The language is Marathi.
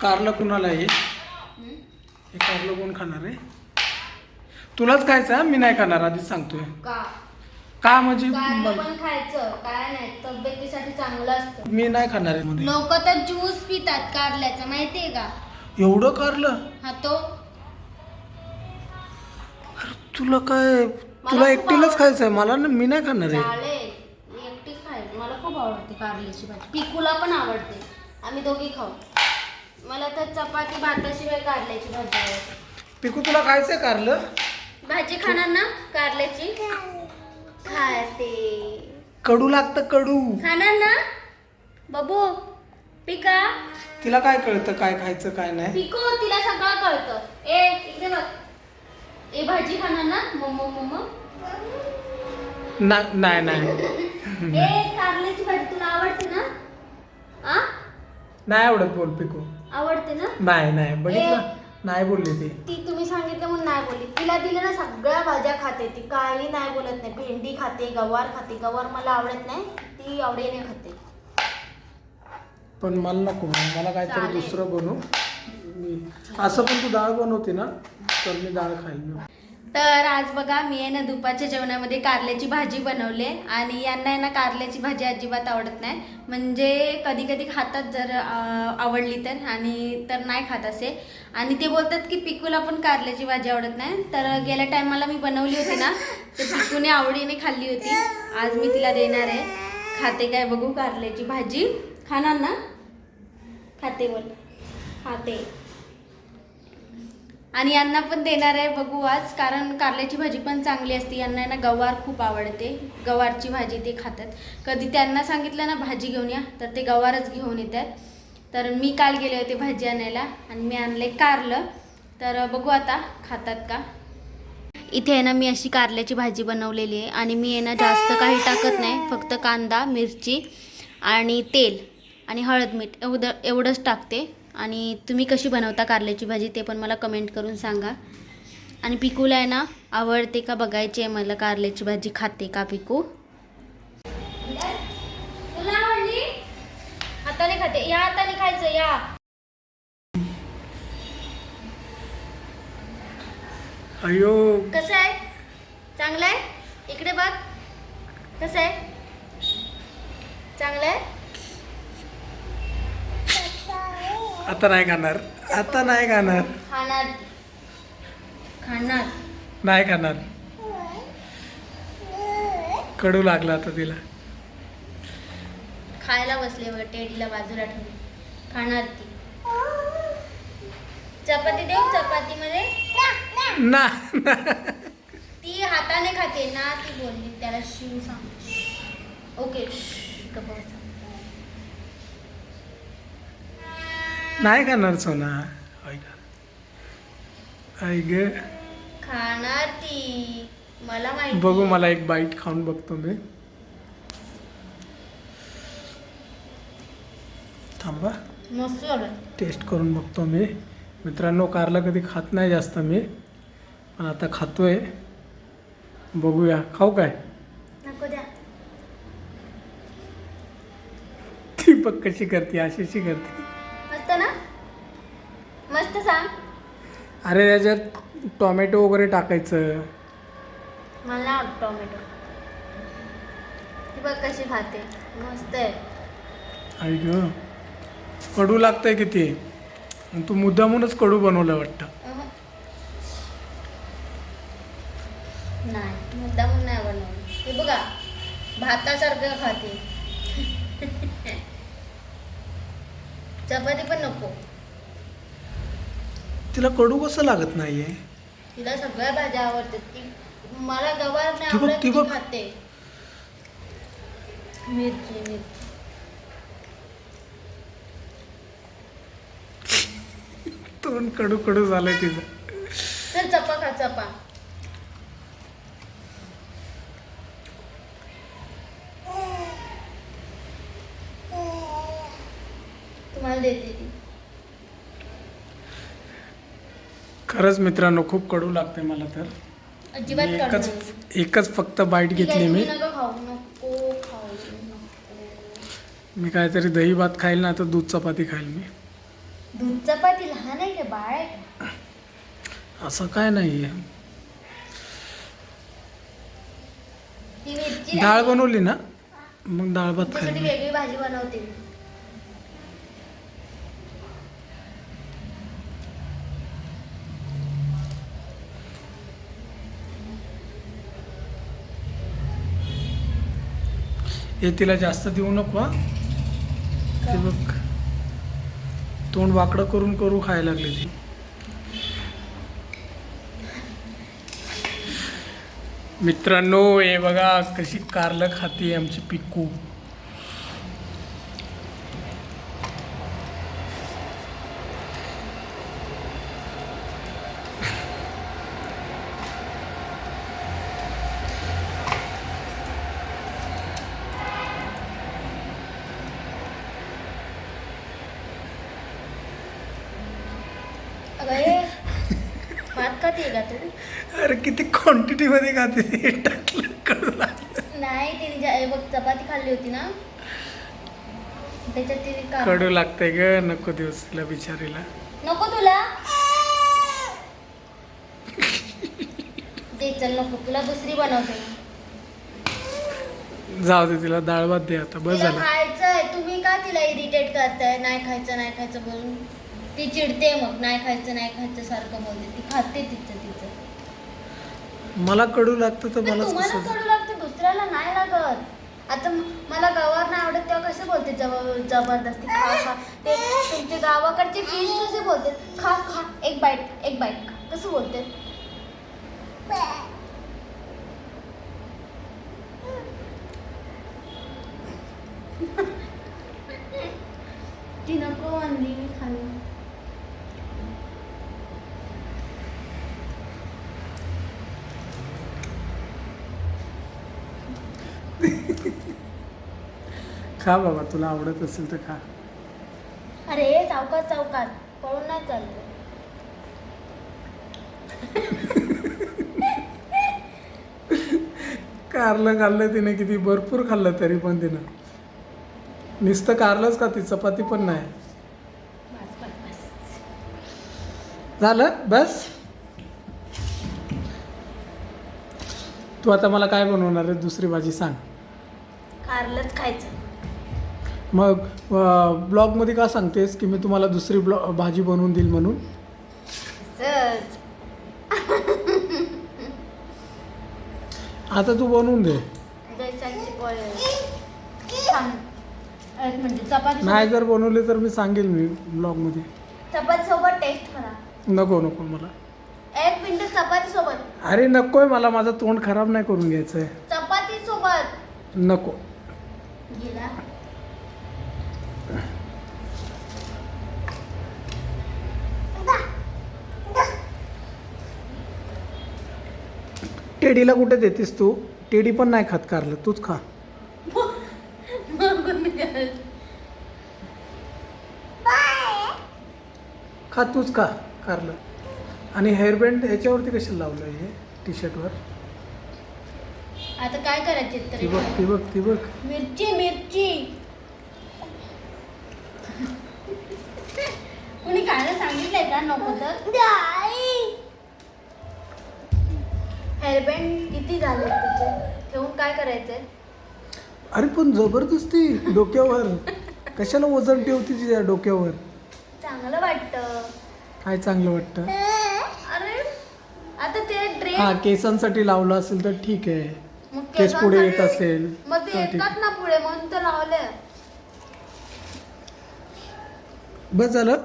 कारलं कुणाला आहे? हं? कारलं कोण खाणार आहे? तुलाच खायचं मी नाही खाणार आधीच सांगतोय. का? का म्हणजे पण खायचं काय नाही तब्येतीसाठी चांगलं असतं. मी नाही खाणार आहे लोक तर ज्यूस पितात कारल्याचं माहितीये का? एवढं कारलं? हा तो? तुला काय तुला एकटीलाच खायचं आहे मला ना मी नाही खाणार आहे. चालेल मी मला खूप आवडते कारल्याची भाजी. पिकूला पण आवडते आम्ही दोघी खाऊ. मला तर चपाती भाताशिवाय कारल्याची भाजी आवडते. पिकू तुला खायचं आहे कारलं? भाजी खाणार ना कारल्याची? खाते. कडू लागतं कडू. खाणार ना? बबू पिका. तिला काय कळतं काय खायचं काय नाही? पिको तिला सगळं कळतं. ए इकडे बघ. ए भाजी खाणार ना? मम्म मम्म ना- नाही नाही. ए कारल्याची भाजी तुला आवडते ना? आ? नाही आवडत बोल पिकू. आवडते ना? नाही नाही बघितलं. नाही बोलली ती. ती तुम्ही सांगितलं म्हणून नाही बोलली. तिला दिलं ना सगळ्या भाज्या खाते ती. काही नाही बोलत नाही. भेंडी खाते गवार खाते. गवार मला आवडत नाही. ती आवडीने खाते. पण मला नको मला काहीतरी चालेल. दुसरं बनव. मी असं पण तू डाळ बनवते ना तर मी डाळ खाईल मी तर आज बघा मी आहे ना दुपारच्या जेवणामध्ये कारल्याची भाजी बनवले आणि यांना आहे ना कारल्याची भाजी अजिबात आवडत नाही. म्हणजे कधी कधी खातात जर आवडली तर आणि तर नाही खात असे. आणि ते बोलतात की पिकूला पण कारल्याची भाजी आवडत नाही. तर गेल्या टायमाला मी बनवली होती ना तर पिकूने आवडीने खाल्ली होती. आज मी तिला देणार आहे. खाते काय बघू कारल्याची भाजी. खाणार ना? खाते बोल. खाते. आणि यांना पण देणार आहे बघू आज कारण कारल्याची भाजी पण चांगली असते. यांना आहे ना गवार खूप आवडते. गवारची भाजी ते खातात. कधी त्यांना सांगितलं ना भाजी घेऊन या तर ते गवारच घेऊन येतात. तर मी काल गेले होते भाजी आणायला आणि मी आणले कारलं. तर बघू आता खातात का? इथे आहे ना मी अशी कारल्याची भाजी बनवलेली आहे. आणि मी आहे ना जास्त काही टाकत नाही. फक्त कांदा मिरची आणि तेल आणि हळद मीठ. एवढं एवढंच टाकते. आणि तुम्ही कशी बनवता कारल्याची भाजी ते पण मला कमेंट करून सांगा. आणि पिकूला आहे ना आवडते का बघायची आहे मला कारल्याची भाजी खाते का पिकू? तुला आवडली? हाताने खाते. या हाताने खायचं या. अयो. कसं आहे? चांगलं आहे? इकडे बघ. कसं आहे? चांगलं आहे? आता नाही खाणार. आता नाही खाणार. खाणार. खाणार. नाही खाणार. कडू लागला आता तिला. खायला बसले बघ टेडीला बाजूला ठेवून. खाणार ती. चपाती देऊ चपातीमध्ये. ना ती हाताने खाते ना ती बोलली त्याला शिव सांग. ओके गप्प बसा. नाही खाणार सोना. ऐक. ऐक. खाणार ती. मला माहिती. बघू मला एक बाईट खाऊन बघतो मी. थांबा. मस्त टेस्ट करून बघतो मी. मित्रांनो कारला कधी खात नाही जास्त मी. पण आता खातोय. बघूया. खाऊ काय? ती बघ कशी करते अशीशी करते मस्त सांग? अरे त्याच्यात टोमॅटो वगैरे टाकायचं. मला नाही आवडत टोमॅटो. ती बघ कशी खाते. मस्त आहे. ऐक कडू लागतंय किती? तू मुद्दामूनच कडू बनवलं वाटतं. अहं. नाही मुद्दामून नाही बनवलं. ते बघा भातासारखं खाते. चपाती पण नको. तिला कडू कसं लागत नाहीये? तिला सगळ्या भाज्या आवडतात. ती मला गवार नाही ती बघ, आवडत ती ती बघ. खाते. मिरची मिरची. तोंड कडू कडू झालंय तिचं. चल चपा खा चपा. तुम्हाला देते ती. खरंच मित्रांनो खूप कडू लागते मला तर. अजिबात मी काढू एकच. एकच फक्त बाईट घेतली मी. तुम्ही नका खाऊ नको खाऊ नको. मी काहीतरी दही भात खाईल ना तर दूध चपाती खाईल मी. दूध चपाती लहान आहे का बाळ आहे का? असं काय नाही आहे ती डाळ. बनवली ना मग डाळ भात खाईल वेगळी भाजी बनवते हे तिला जास्त देऊ नको. ते बघ. तोंड वाकडं करून करू खायला लागले ती. मित्रांनो हे बघा कशी कारलं खाते आमची पिक्कू अगं हे भात खाते का तू अरे किती क्वांटिटी मध्ये खाते ते? टाकलं कडू लागलं नाही तिने ज्या- बघ चपाती खाल्ली होती ना? त्याच्यात तिने का कडू लागतंय ग नको दिवस तिला बिचारीला. नको तुला? दे चल नको. तुला दुसरी बनवते. जाऊ दे तिला डाळ भात दे आता. बस तिला झालं. खायचंय. तुम्ही का तिला इरिटेट करताय? नाही खायचं नाही खायचं बोलून. ती चिडते मग नाही खायचं नाही खायचं सारखं बोलते. ती खाते तिचं तिचं. मला कडू लागतं तर पण तुम्हाला कसं कडू लागतं दुसऱ्याला नाही लागत. आता म- मला गवार नाही आवडत तेव्हा कसं बोलते जब जबरदस्ती? खा खा. ते तुमचे गावाकडचे फिश कसे बोलते? खा खा. एक बाईट एक बाईट खा. कसं बोलते? ती नको म्हणली मी खाल्ली. खा बाबा तुला आवडत असेल तर खा. अरे चौकात चौकात पळून नाही चालतो. कारलं खाल्लं तिने किती भरपूर खाल्लं तरी पण तिनं. नुसतं कारलंच का ती? चपाती पण नाही. झालं? बस? तू आता मला काय बनवणार आहे? दुसरी भाजी सांग. कारलंच खायचं. मग ब्लॉगमध्ये का सांगतेस की मी तुम्हाला दुसरी ब्लॉ भाजी बनवून देईल म्हणून? आता तू बनवून दे. नाही जर बनवले तर मी सांगेल मी ब्लॉगमध्ये. चपाती सोबत टेस्ट करा. नको नको मला. एक मिनिट चपाती सोबत. अरे नकोय मला माझं तोंड खराब नाही करून घ्यायचं आहे चपाती सोबत. नको. गेला. टेडीला कुठे देतेस तू? टेडी पण नाही खात कारलं. तूच खा. खा तूच खा कारलं. आणि हेअरबँड ह्याच्यावरती कशाला लावलं हे? टी शर्टवर आता काय करायचे ती बघ ती बघ ती बघ. मिरची मिरची कुणी खायला सांगितलंय का नको तर हेअरबँड किती झाले तिचे ठेवून काय करायचंय? अरे पण जबरदस्ती डोक्यावर. कशाला वजन ठेवते तिच्या डोक्यावर? चांगलं वाटतं. काय चांगलं वाटतं? अरे आता ते हा ड्रेस केसांसाठी लावलं असेल तर ठीक आहे. मग केस पुढे येत केसांसाठी- असेल मग ते तर ठीक. येतात ना पुढे म्हणून तर लावले बस झालं?